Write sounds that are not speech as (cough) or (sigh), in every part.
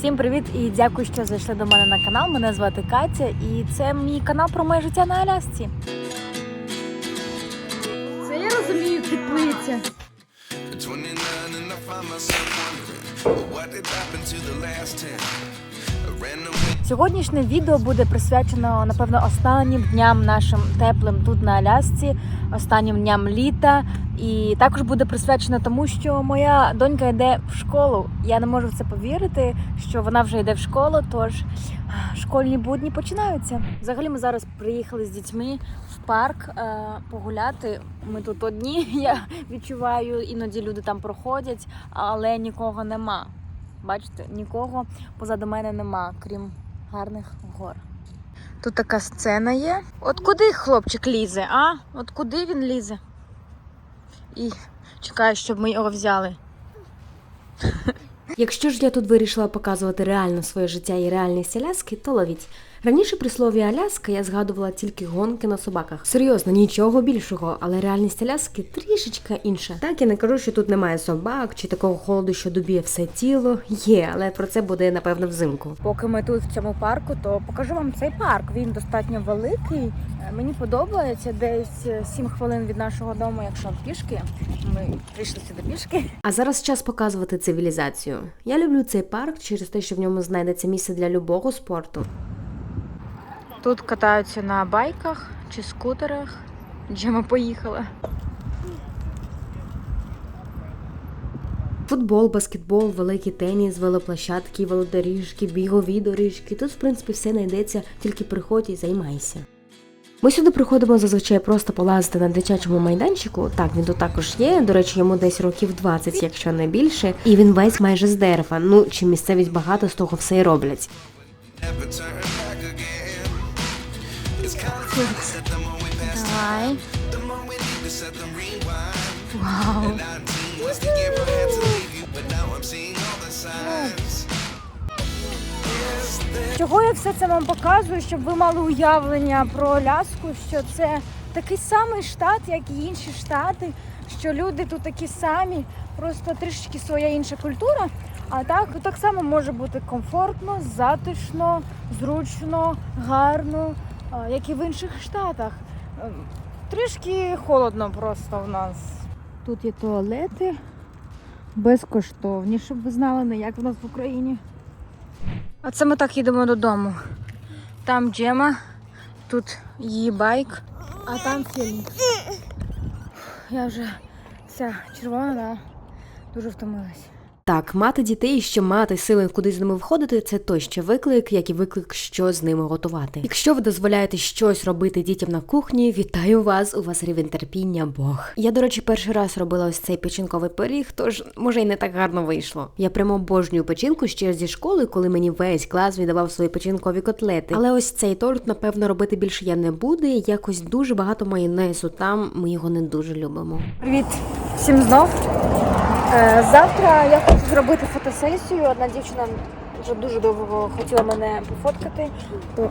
Всім привіт і дякую, що зайшли до мене на канал. Мене звати Катя, і це мій канал про моє життя на Алясці. Це я розумію, теплиця. 29 and I find myself wondering what did happen to the last 10. I ran away. Сьогоднішнє відео буде присвячено, напевно, останнім дням нашим теплим тут на Алясці, останнім дням літа. І також буде присвячено тому, що моя донька йде в школу. Я не можу в це повірити, що вона вже йде в школу, тож школьні будні починаються. Взагалі, ми зараз приїхали з дітьми в парк е, погуляти. Ми тут одні. (laughs) Я відчуваю, іноді люди там проходять, але нікого нема. Бачите, нікого позаду мене нема, крім гарних гор. Тут така сцена є. От куди хлопчик лізе, а? От куди він лізе? І чекаю, щоб ми його взяли. Якщо ж я тут вирішила показувати реально своє життя і реальність Аляски, то ловіть. Раніше при слові Аляска я згадувала тільки гонки на собаках. Серйозно, нічого більшого, але реальність Аляски трішечка інша. Так я не кажу, що тут немає собак чи такого холоду, що доб'є все тіло. Є, але про це буде напевно взимку. Поки ми тут в цьому парку, то покажу вам цей парк. Він достатньо великий. Е, Мені подобається десь 7 хвилин від нашого дому, якщо пішки. Ми прийшли сюди пішки. А зараз час показувати цивілізацію. Я люблю цей парк через те, що в ньому знайдеться місце для любого спорту. Тут катаються на байках чи скутерах. Де ми поїхали. Футбол, баскетбол, великий теніс, велоплощадки, велодоріжки, бігові доріжки. Тут, в принципі, все знайдеться, тільки приходь і займайся. Ми сюди приходимо зазвичай просто полазити на дитячому майданчику. Так, він тут також є. До речі, йому десь років 20, якщо не більше. І він весь майже з дерева. Ну, чи місцевість багато з того все і роблять. Them rewind. Вау. 19 was the year I had to leave you, but now I'm seeing all the signs. Чого я все це вам показую, щоб ви мали уявлення про Аляску, що це такий самий штат, як і інші штати, що люди тут такі самі, просто трішечки своя інша культура. А так, так само може бути комфортно, затишно, зручно, гарно, як і в інших штатах. Ем, Трішки холодно просто в нас. Тут є туалети безкоштовні, щоб ви знали, не як в нас в Україні. А це ми так їдемо додому. Там Джема, тут її байк, а там фільм. Я вже вся червона, да, дуже втомилась. Так, мати дітей, що мати сили куди з ними входити, це той ще виклик, як і виклик, що з ними готувати. Якщо ви дозволяєте щось робити дітям на кухні, вітаю вас! У вас рівень терпіння Бог. Я, до речі, перший раз робила ось цей печінковий пиріг, тож може й не так гарно вийшло. Я прямо обожнюю печінку ще зі школи, коли мені весь клас віддавав свої печінкові котлети. Але ось цей торт, напевно, робити більше я не буду. Якось дуже багато майонезу. Там ми його не дуже любимо. Привіт всім знов. Е, Завтра я хочу зробити фотосесію. Одна дівчина вже дуже довго хотіла мене пофоткати. Е,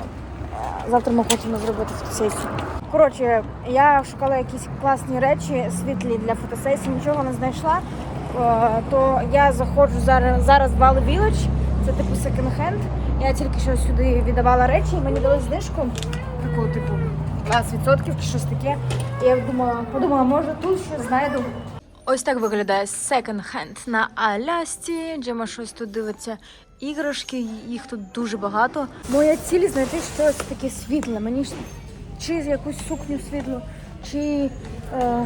завтра ми хочемо зробити фотосесію. Коротше, я шукала якісь класні речі світлі для фотосесії, нічого не знайшла. Е, То я заходжу зараз, зараз в Valley Village, це типу секонд-хенд. Я тільки що сюди віддавала речі, і мені дали знижку таку, типу, 20% чи щось таке. І я думала, подумала, може тут щось знайду. Ось так виглядає секонд-хенд на Алясці. Джема щось тут дивиться. Іграшки, їх тут дуже багато. Моя ціль знайти щось таке світле. Мені чи якусь сукню світлу, чи е,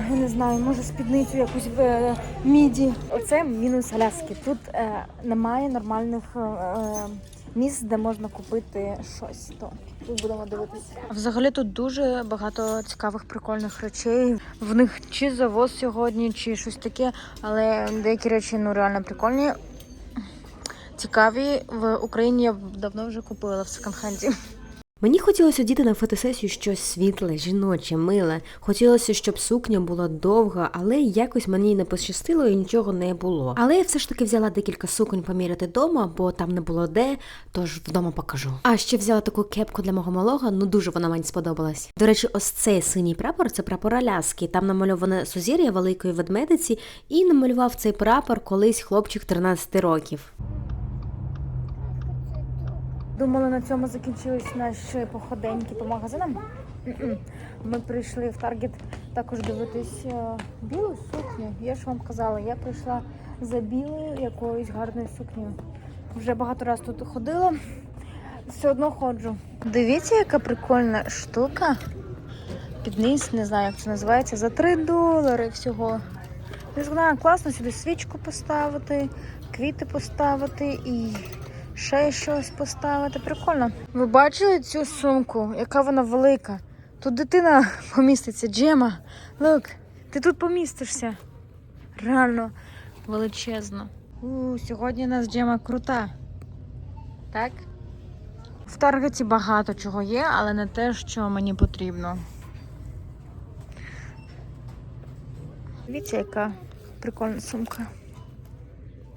не знаю, може спідницю якусь в е, міді. Оце мінус Аляски. Тут е, немає нормальних е, е, місць, де можна купити щось. То тут будемо дивитися. Взагалі тут дуже багато цікавих прикольних речей. В них чи завоз сьогодні, чи щось таке, але деякі речі ну реально прикольні. Цікаві в Україні я давно вже купила в секонд-хенді. Мені хотілося одіти на фотосесію щось світле, жіноче, миле. Хотілося, щоб сукня була довга, але якось мені не пощастило і нічого не було. Але я все ж таки взяла декілька суконь поміряти вдома, бо там не було де, тож вдома покажу. А ще взяла таку кепку для мого малого, ну дуже вона мені сподобалась. До речі, ось цей синій прапор це прапор Аляски. Там намальоване сузір'я великої ведмедиці, і намалював цей прапор колись хлопчик 13 років. Думали, на цьому закінчились наші походеньки по магазинам. Ми прийшли в Таргет також дивитись е, білу сукню. Я ж вам казала, я прийшла за білою якоюсь гарною сукнею. Вже багато разів тут ходила, все одно ходжу. Дивіться, яка прикольна штука. Під низ, не знаю, як це називається, за 3 долари всього. Не знаю, класно сюди свічку поставити, квіти поставити і ще щось поставити. Прикольно. Ви бачили цю сумку, яка вона велика? Тут дитина (laughs) поміститься, Джема. Лук, ти тут помістишся. Реально величезно. У, сьогодні у нас Джема крута. Так? В Таргеті багато чого є, але не те, що мені потрібно. Дивіться, яка прикольна сумка.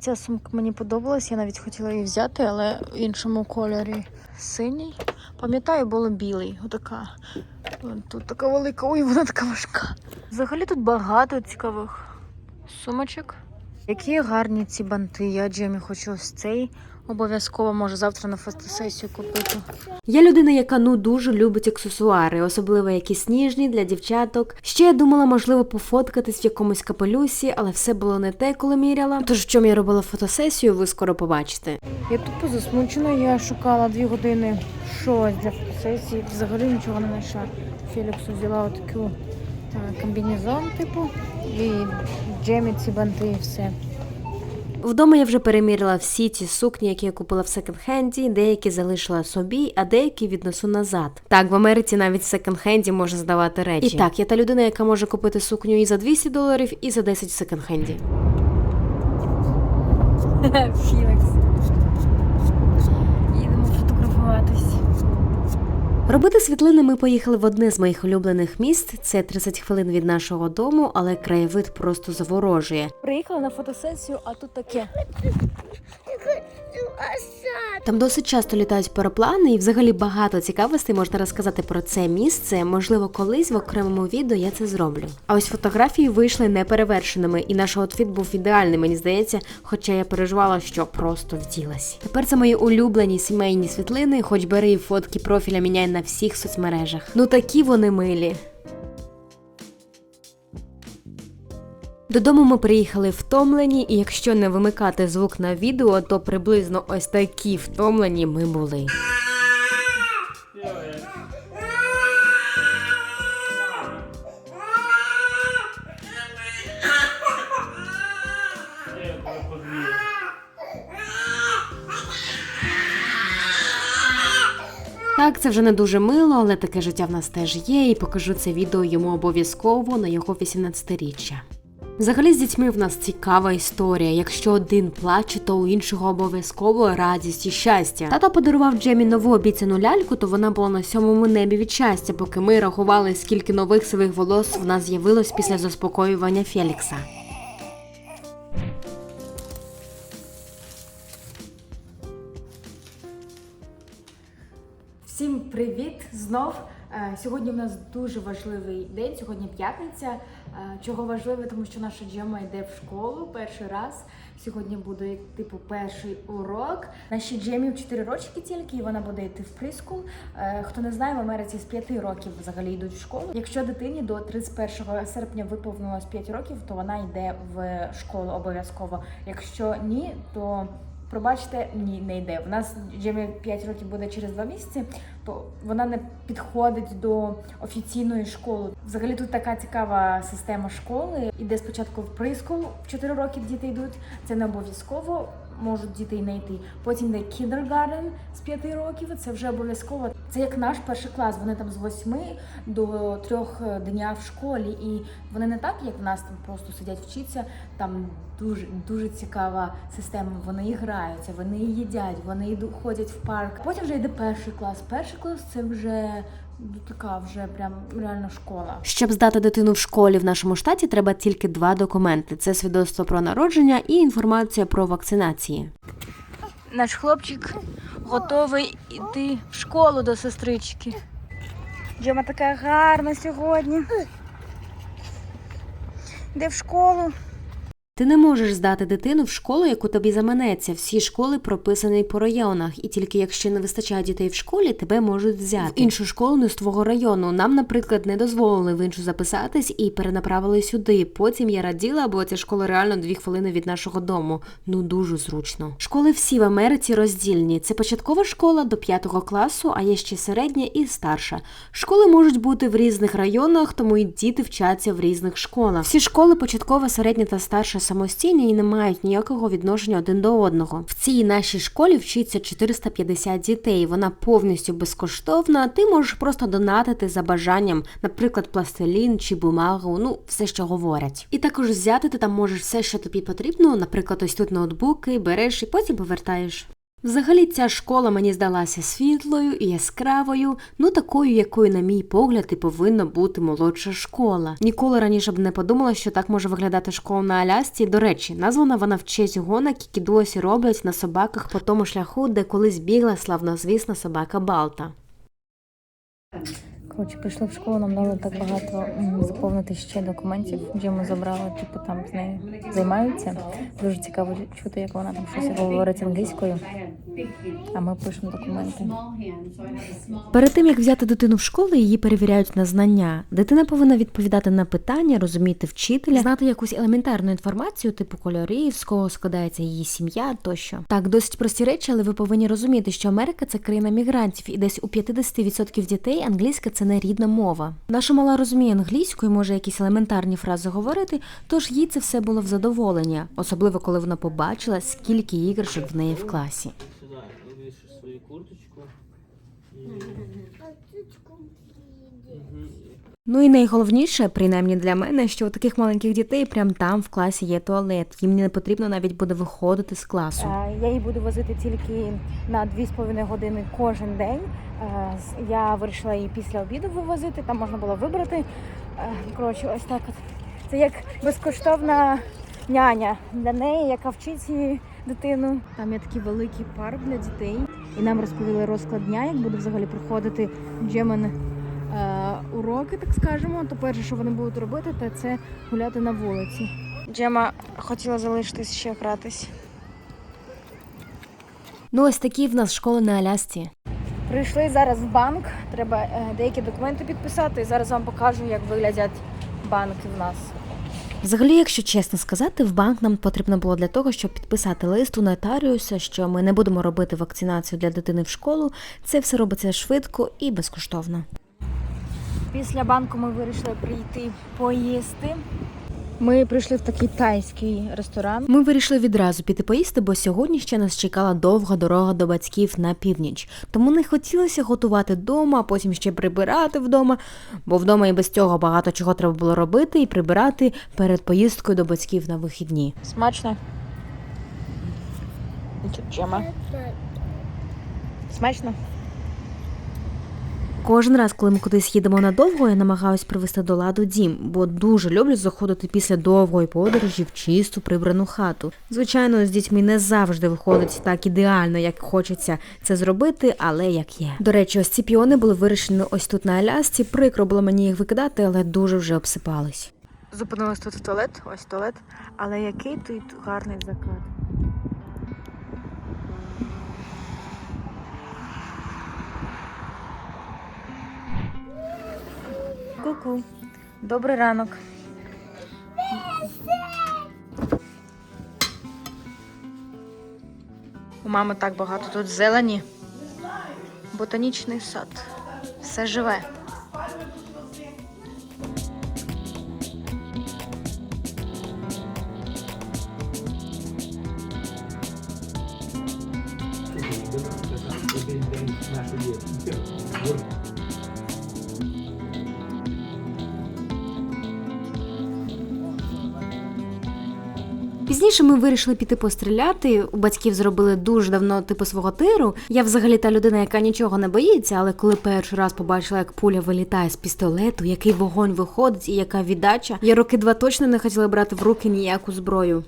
Ця сумка мені подобалась, я навіть хотіла її взяти, але в іншому кольорі синій. Пам'ятаю, було білий. Отака. Тут така велика, ой, вона така важка. Взагалі тут багато цікавих сумочок. Які гарні ці банти. Я Джемі хочу ось цей. Обов'язково може завтра на фотосесію купити. Я людина, яка ну дуже любить аксесуари, особливо якісь ніжні для дівчаток. Ще я думала, можливо, пофоткатись в якомусь капелюсі, але все було не те, коли міряла. Тож в чому я робила фотосесію, ви скоро побачите. Я тупо засмучена, я шукала дві години щось для фотосесії. Взагалі нічого не знайшла. Феліксу взяла отаку е, комбінезон, типу, і Джемі ці банти і все. Вдома я вже перемірила всі ці сукні, які я купила в секонд-хенді, деякі залишила собі, а деякі віднесу назад. Так, в Америці навіть в секонд-хенді можна здавати речі. І так, я та людина, яка може купити сукню і за 200 доларів, і за 10 в секонд-хенді. (laughs) Філікс. Їдемо фотографуватись. Робити світлини ми поїхали в одне з моїх улюблених міст. Це 30 хвилин від нашого дому, але краєвид просто заворожує. Приїхала на фотосесію, а тут таке. (laughs) Там досить часто літають параплани, і взагалі багато цікавостей можна розказати про це місце. Можливо, колись в окремому відео я це зроблю. А ось фотографії вийшли неперевершеними, і наш аутфіт був ідеальний, мені здається, хоча я переживала, що просто вділась. Тепер це мої улюблені сімейні світлини, хоч бери фотки профіля міняй на всіх соцмережах. Ну такі вони милі. Додому ми приїхали втомлені, і якщо не вимикати звук на відео, то приблизно ось такі втомлені ми були. Так, це вже не дуже мило, але таке життя в нас теж є, і покажу це відео йому обов'язково на його 18-річчя. Взагалі з дітьми в нас цікава історія. Якщо один плаче, то у іншого обов'язково радість і щастя. Тато подарував Джемі нову обіцяну ляльку, то вона була на сьомому небі від щастя, поки ми рахували, скільки нових сивих волос в нас з'явилось після заспокоювання Фелікса. Всім привіт знов. Е, Сьогодні в нас дуже важливий день. Сьогодні п'ятниця. Е, Чого важливе, тому що наша Джема йде в школу перший раз. Сьогодні буде типу перший урок. Нашій Джемі в 4 рочки тільки, і вона буде йти в прискул. Е, Хто не знає, в Америці з 5 років взагалі йдуть в школу. Якщо дитині до 31 серпня виповнилось 5 років, то вона йде в школу обов'язково. Якщо ні, то Пробачте, ні, не йде. У нас Джемі 5 років буде через 2 місяці, то вона не підходить до офіційної школи. Взагалі тут така цікава система школи. Іде спочатку в прискул, в 4 роки діти йдуть. Це не обов'язково, можуть діти й не йти. Потім йде kindergarten з 5 років. Це вже обов'язково. Це як наш перший клас. Вони там з 8 до 3 дня в школі. І вони не так, як в нас там просто сидять вчаться. Там дуже дуже цікава система. Вони граються, вони їдять, вони ходять в парк. Потім вже йде перший клас. Перший клас це вже така вже прям реально школа. Щоб здати дитину в школі в нашому штаті, треба тільки два документи: це свідоцтво про народження і інформація про вакцинації. Наш хлопчик готовий йти в школу до сестрички. Джема така гарна сьогодні. Йде в школу. Ти не можеш здати дитину в школу, яку тобі заманеться. Всі школи прописані по районах, і тільки якщо не вистачає дітей в школі, тебе можуть взяти в іншу школу не з твого району. Нам, наприклад, не дозволили в іншу записатись і перенаправили сюди. Потім я раділа, бо ця школа реально дві хвилини від нашого дому. Ну дуже зручно. Школи всі в Америці роздільні. Це початкова школа до п'ятого класу, а є ще середня і старша. Школи можуть бути в різних районах, тому і діти вчаться в різних школах. Всі школи початкова, середня та старша самостійні і не мають ніякого відношення один до одного. В цій нашій школі вчиться 450 дітей. Вона повністю безкоштовна. Ти можеш просто донатити за бажанням, наприклад, пластилін чи бумагу, ну все, що говорять. І також взяти ти там можеш все, що тобі потрібно, наприклад, ось тут ноутбуки, береш і потім повертаєш. Взагалі ця школа мені здалася світлою і яскравою, ну такою, якою, на мій погляд, і повинна бути молодша школа. Ніколи раніше б не подумала, що так може виглядати школа на Алясці. До речі, названа вона в честь гонок, які досі роблять на собаках по тому шляху, де колись бігла славнозвісна собака Балта. Коротше, прийшли в школу, нам дали так багато заповнити ще документів, де ми забрали, типу там з нею займаються. Дуже цікаво чути, як вона там щось говорить англійською. А ми пишемо документи. Перед тим як взяти дитину в школу, її перевіряють на знання. Дитина повинна відповідати на питання, розуміти вчителя, знати якусь елементарну інформацію, типу кольорів, з кого складається її сім'я тощо. Так, досить прості речі, але ви повинні розуміти, що Америка це країна мігрантів, і десь у 50% дітей англійська це не рідна мова. Наша мала розуміє англійську і може якісь елементарні фрази говорити, тож їй це все було в задоволення, особливо коли вона побачила, скільки іграшок в неї в класі. Ну і найголовніше, принаймні для мене, що у таких маленьких дітей прямо там в класі є туалет. Їм не потрібно навіть буде виходити з класу. Е, Я її буду возити тільки на 2,5 години кожен день. Е, Я вирішила її після обіду вивозити, там можна було вибрати. Е, Коротше, ось так от. Це як безкоштовна няня для неї, яка вчить її дитину. Там є такий великий парк для дітей. І нам розповіли розклад дня, як буде взагалі проходити Джемен уроки, так скажемо. То перше, що вони будуть робити, то це гуляти на вулиці. Джема хотіла залишитись ще гратись. Ну ось такі в нас школи на Алясці. Прийшли зараз в банк. Треба е, деякі документи підписати. І зараз вам покажу, як виглядять банки в нас. Взагалі, якщо чесно сказати, в банк нам потрібно було для того, щоб підписати лист у нотаріуса, що ми не будемо робити вакцинацію для дитини в школу. Це все робиться швидко і безкоштовно. Після банку ми вирішили прийти поїсти. Ми прийшли в такий тайський ресторан. Ми вирішили відразу піти поїсти, бо сьогодні ще нас чекала довга дорога до батьків на північ. Тому не хотілося готувати вдома, а потім ще прибирати вдома, бо вдома і без цього багато чого треба було робити і прибирати перед поїздкою до батьків на вихідні. Смачно. Смачно? Кожен раз, коли ми кудись їдемо надовго, я намагаюсь привести до ладу дім, бо дуже люблю заходити після довгої подорожі в чисту прибрану хату. Звичайно, з дітьми не завжди виходить так ідеально, як хочеться це зробити, але як є. До речі, ось ці піони були вирішені ось тут на Алясці. Прикро було мені їх викидати, але дуже вже обсипались. Зупинилась тут в туалет, ось туалет. Але який тут гарний заклад. Ку-ку. Добрий ранок. У мами так багато тут зелені. Ботанічний сад. Все живе. Пізніше ми вирішили піти постріляти. У батьків зробили дуже давно типу свого тиру. Я взагалі та людина, яка нічого не боїться, але коли перший раз побачила, як пуля вилітає з пістолету, який вогонь виходить і яка віддача, я роки два точно не хотіла брати в руки ніяку зброю.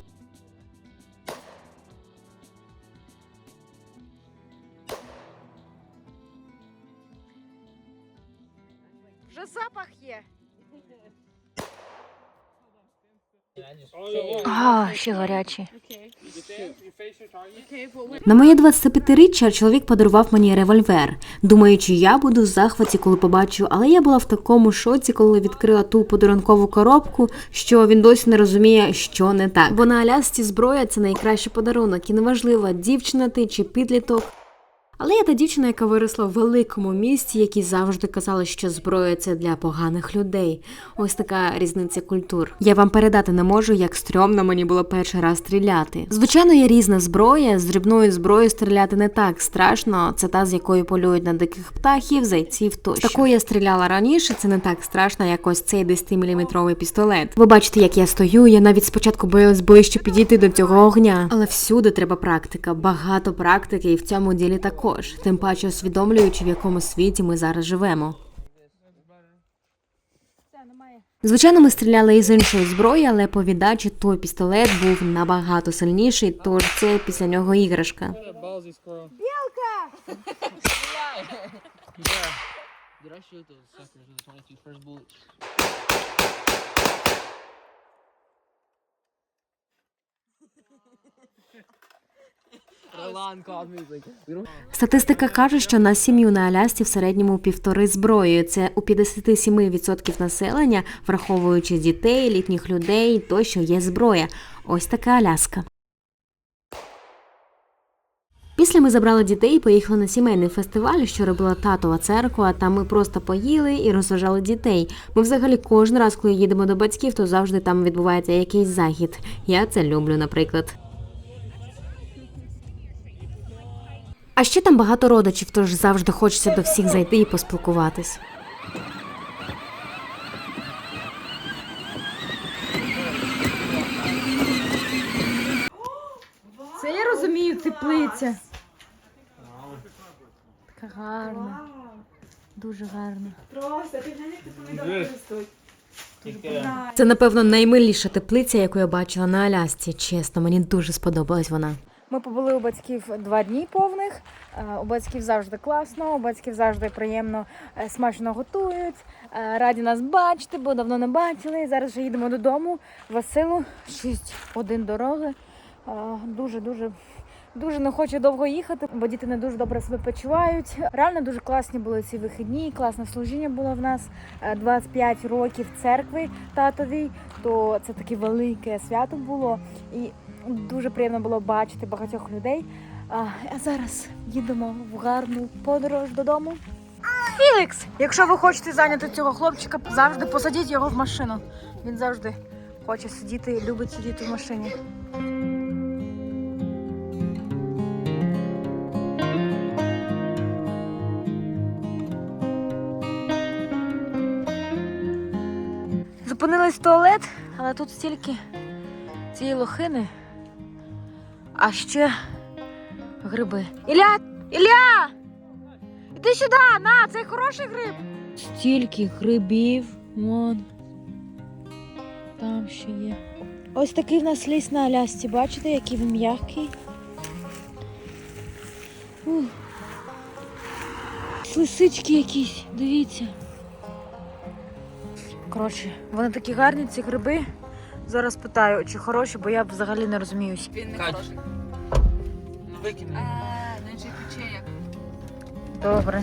Вже запах є. А, ще гарячі. На моє 25-річчя чоловік подарував мені револьвер, думаючи, я буду в захваті, коли побачу, але я була в такому шоці, коли відкрила ту подарункову коробку, що він досі не розуміє, що не так. Бо на Алясці зброя це найкращий подарунок, і неважливо, дівчина ти чи підліток. Але я та дівчина, яка виросла в великому місті, які завжди казали, що зброя це для поганих людей. Ось така різниця культур. Я вам передати не можу, як стрьомно мені було перший раз стріляти. Звичайно, є різна зброя. З дрібною зброєю стріляти не так страшно. Це та, з якою полюють на диких птахів, зайців тощо. Такою я стріляла раніше. Це не так страшно, як ось цей 10-мм пістолет. Ви бачите, як я стою. Я навіть спочатку боялась ближче підійти до цього огня. Але всюди треба практика, багато практики, і в цьому ділі також. Тим паче усвідомлюючи, в якому світі ми зараз живемо. Звичайно, ми стріляли із іншої зброї, але по віддачі той пістолет був набагато сильніший, тож це після нього іграшка. Білка! Статистика каже, що на сім'ю на Алясці в середньому півтори зброї. Це у 57% населення, враховуючи дітей, літніх людей, тощо є зброя. Ось така Аляска. Після ми забрали дітей і поїхали на сімейний фестиваль, що робила татова церква. Там ми просто поїли і розважали дітей. Ми взагалі кожен раз, коли їдемо до батьків, то завжди там відбувається якийсь захід. Я це люблю, наприклад. А ще там багато родичів, тож завжди хочеться до всіх зайти і поспілкуватись. Це я розумію, теплиця. Така гарна. Дуже гарна. Це, напевно, наймиліша теплиця, яку я бачила на Алясці. Чесно, мені дуже сподобалась вона. Ми побули у батьків два дні повних. Е, У батьків завжди класно, у батьків завжди приємно е, смачно готують. Е, Раді нас бачити, бо давно не бачили. Зараз вже їдемо додому. Василу 6 годин дороги. Дуже дуже. Не хочу довго їхати, бо діти не дуже добре себе почувають. Реально дуже класні були ці вихідні, класне служіння було в нас. Е, 25 років церкви татовій, то це таке велике свято було. І Дуже приємно було бачити багатьох людей. А, а зараз їдемо в гарну подорож додому. Філікс! Якщо ви хочете зайняти цього хлопчика, завжди посадіть його в машину. Він завжди хоче сидіти, любить сидіти в машині. Зупинились в туалет, але тут стільки цієї лохини, а ще гриби. Ілля! Ілля! Іди сюди! На, це хороший гриб! Стільки грибів, вон. Там ще є. Ось такий в нас ліс на Алясці. Бачите, який він м'який. Лисички якісь, дивіться. Коротше, вони такі гарні, ці гриби. Зараз питаю, чи хороші, бо я взагалі не розуміюсь. Він не Кать. хороший. Ну викинь. А, він же пече як. Добре.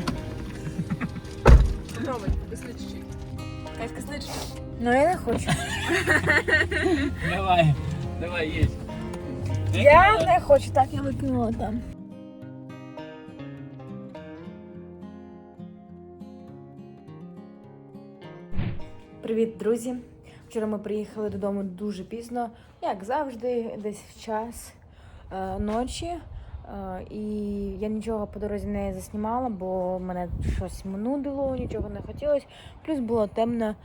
Попробуй, кислички. Кать, кислички. Ну я не хочу. (laughs) Давай, давай, есть. Я не хочу, так я викинула там. Привіт, друзі! Вчора ми приїхали додому дуже пізно, як завжди, десь в час е, ночі. Е, і я нічого по дорозі не заснімала, бо мене щось минудило, нічого не хотілося. Плюс було темно.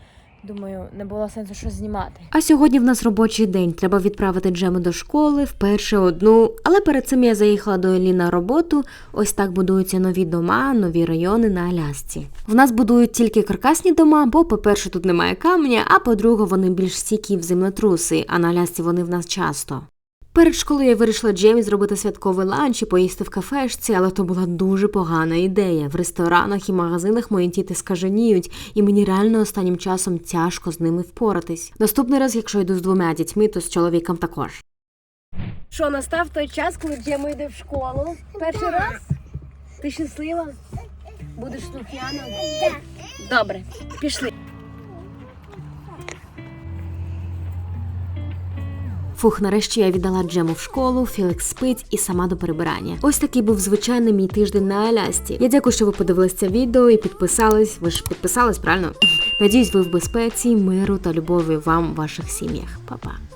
Думаю, не було сенсу щось знімати. А сьогодні в нас робочий день. Треба відправити Джему до школи вперше одну. Але перед цим я заїхала до Елі на роботу. Ось так будуються нові дома, нові райони на Алясці. В нас будують тільки каркасні дома, бо, по-перше, тут немає камня, а по-друге, вони більш стійкі в землетруси, а на Алясці вони в нас часто. Перед школою я вирішила Джемі зробити святковий ланч і поїсти в кафешці, але то була дуже погана ідея. В ресторанах і магазинах мої діти скаженіють, і мені реально останнім часом тяжко з ними впоратись. Наступний раз, якщо йду з двома дітьми, то з чоловіком також. Що настав той час, коли Джема йде в школу? Перший раз? Ти щаслива? Будеш слухняна? Добре, пішли. Фух, нарешті я віддала Джему в школу, Філікс спить і сама до перебирання. Ось такий був звичайний мій тиждень на Алясці. Я дякую, що ви подивилися це відео і підписались. Ви ж підписались, правильно? Надіюсь, ви в безпеці, миру та любові вам ваших сім'ях. Па-па.